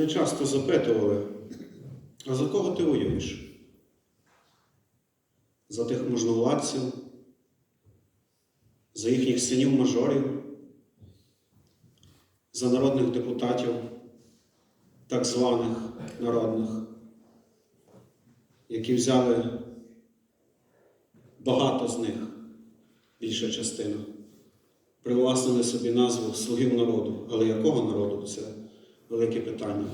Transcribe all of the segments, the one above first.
Мене часто запитували, а за кого ти воюєш? За тих можновладців, за їхніх синів мажорів, за народних депутатів, так званих народних, які взяли багато з них, більша частина, привласнили собі назву слугів народу. Але якого народу? Це велике питання.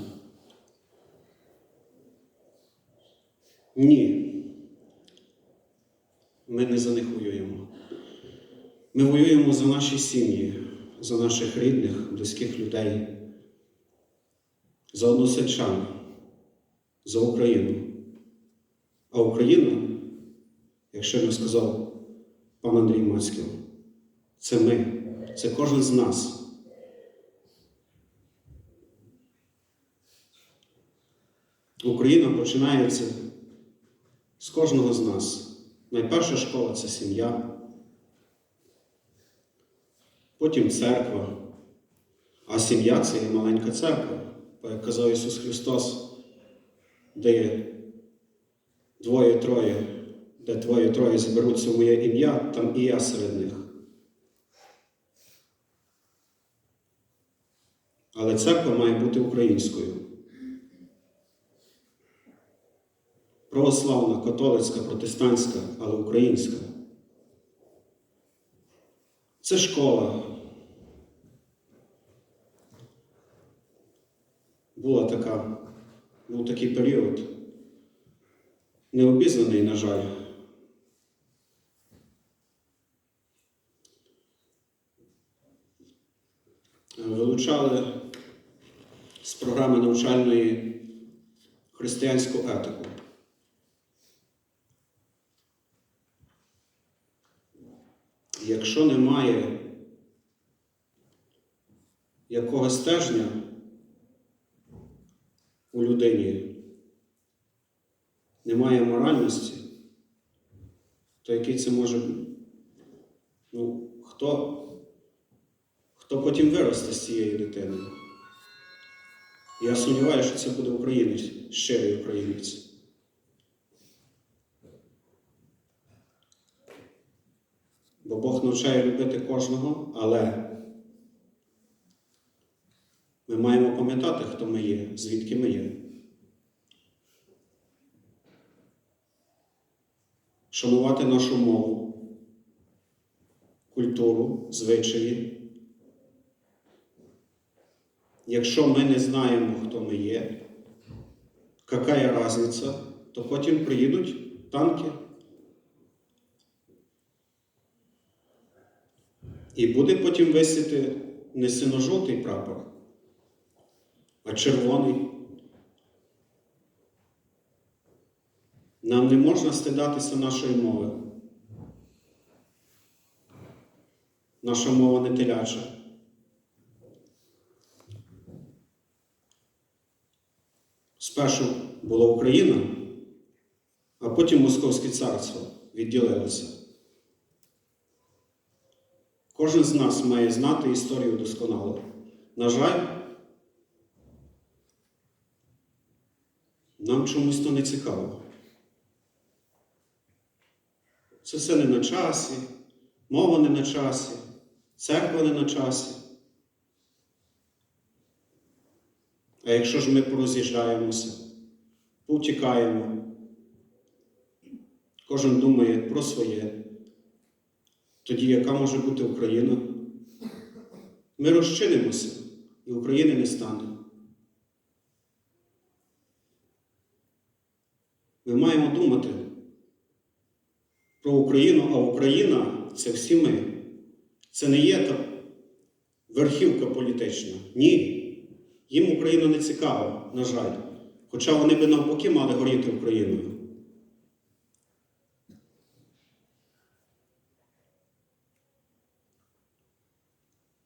Ні. Ми не за них воюємо. Ми воюємо за наші сім'ї, за наших рідних, близьких людей, за односельчан, за Україну. А Україна, якщо не сказав пан Андрій Мацьків, це ми, це кожен з нас. Україна починається з кожного з нас. Найперша школа це сім'я, потім церква, а сім'я це є маленька церква. Бо, як казав Ісус Христос, де є двоє-троє, де двоє-троє зберуться в моє ім'я, там і я серед них. Але церква має бути українською. Православна, католицька, протестантська, але українська. Це школа. Була така, був такий період, необізнаний, на жаль. Вилучали з програми навчальної християнську етику. Якщо немає якогось стежня у людині, немає моральності, то який це може ну, хто, хто потім виросте з цієї дитини? Я сумніваюся, що це буде українець, щирий українець. Бо Бог навчає любити кожного, але ми маємо пам'ятати, хто ми є, звідки ми є. Шанувати нашу мову, культуру, звичаї. Якщо ми не знаємо, хто ми є, яка різниця, то потім приїдуть танки. І буде потім висіти не синьо-жовтий прапор, а червоний. Нам не можна стидатися нашої мови. Наша мова не теляча. Спершу була Україна, а потім Московське царство відділилося. Кожен з нас має знати історію досконало. На жаль, нам чомусь то не цікаво. Це все не на часі, мова не на часі, церква не на часі. А якщо ж ми пороз'їжджаємося, повтікаємо, кожен думає про своє. Тоді яка може бути Україна? Ми розчинимося, і України не стане. Ми маємо думати про Україну, а Україна це всі ми. Це не є та верхівка політична. Ні. Їм Україна не цікава, на жаль. Хоча вони би навпаки мали горіти Україною.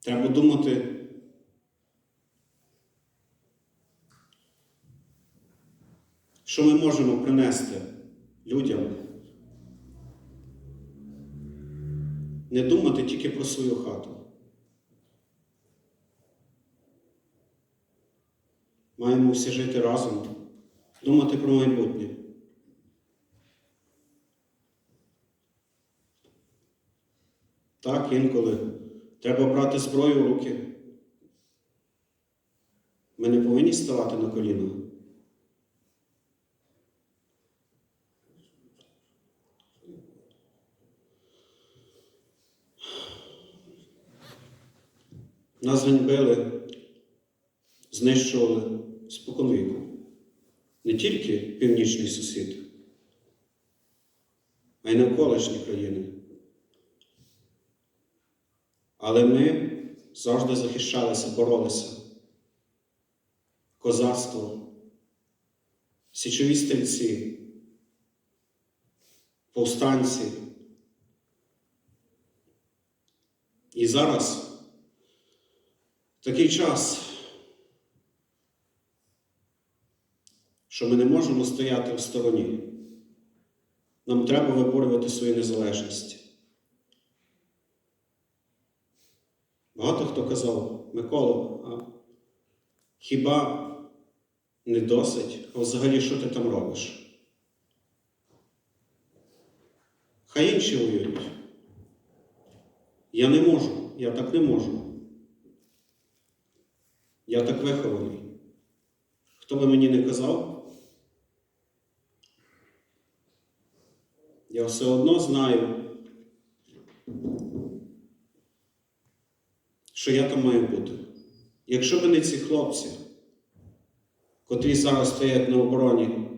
Треба думати. Що ми можемо принести людям? Не думати тільки про свою хату. маємо всі жити разом, думати про майбутнє. Так, інколи треба брати зброю в руки. Ми не повинні ставати на коліна. Нас ганьбили, знищували споконвіку. Не тільки північний сусід, а й навколишні країни. Але ми завжди захищалися, боролися. Козацтво, січові стрільці, повстанці. І зараз такий час, що ми не можемо стояти в стороні. Нам треба виборювати свою незалежність. Багато хто казав, Миколо, а хіба не досить? А взагалі, що ти там робиш? Хай інші воюють. Я не можу, я так не можу. Я так вихований. Хто би мені не казав, я все одно знаю, що я там маю бути. Якщо б не ці хлопці, котрі зараз стоять на обороні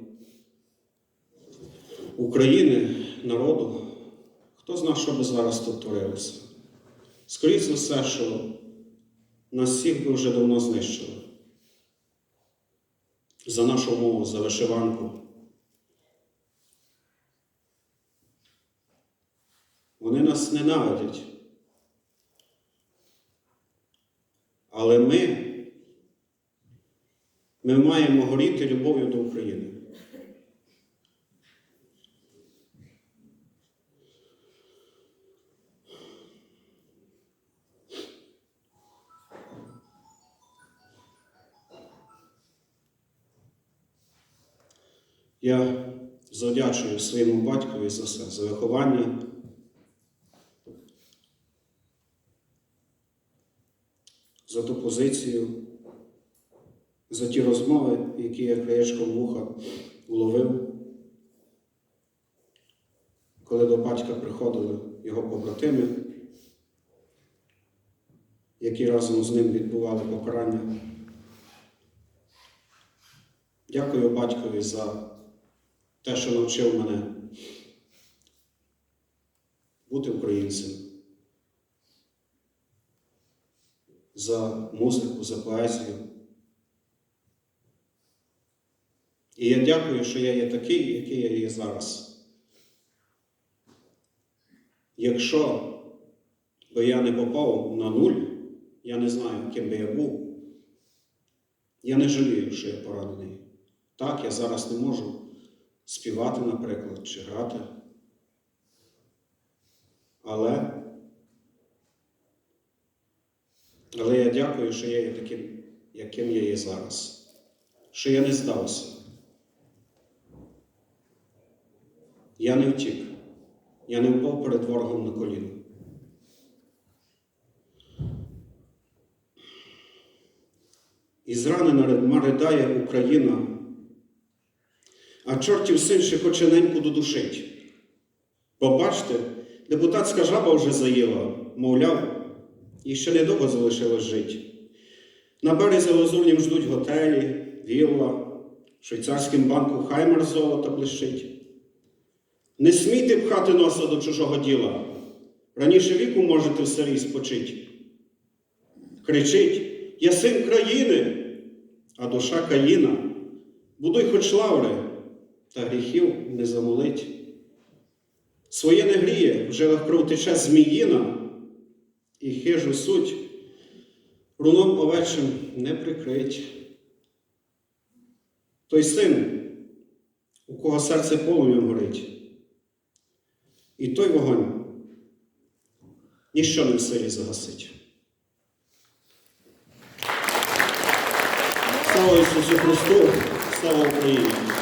України, народу, хто знає, що би зараз тут творилося? Скоріше за все, що нас всіх би вже давно знищили. За нашу мову, за вишиванку. Вони нас ненавидять. Але ми, ми маємо горіти любов'ю до України. Я завдячую своєму батькові за все, за виховання. За ту позицію, за ті розмови, які я краєчком вуха уловив, коли до батька приходили його побратими, які разом з ним відбували покарання. Дякую батькові за те, що навчив мене бути українцем, за музику, за поезію. І я дякую, що я є такий, який я є зараз. Якщо би я не попав на нуль, я не знаю, ким би я був. Я не жалію, що я поранений. Так, я зараз не можу співати, наприклад, чи грати. Але, але я дякую, що я є таким, яким я є зараз, що я не здався. Я не втік, я не впав перед ворогом на коліно. І зранена ридає Україна, а чортів син ще хоче неньку додушить. Побачте, депутатська жаба вже заїла, мовляв, і ще недовго залишилось жить. На березі лазурнім ждуть готелі, вілла, в швейцарському банку хаймер золота блищить. Не смійте пхати носа до чужого діла. Раніше віку можете в селі спочить. Кричить, я син країни, а душа каїна. Будуй хоч лаври, та гріхів не замолить. Своє не гріє, в жилах кров тече зміїна, і хижу суть руном овечим не прикрить. Той син, у кого серце полум'ям горить, і той вогонь ніщо не в силі загасить. Слава Ісусу Христу! Слава Україні!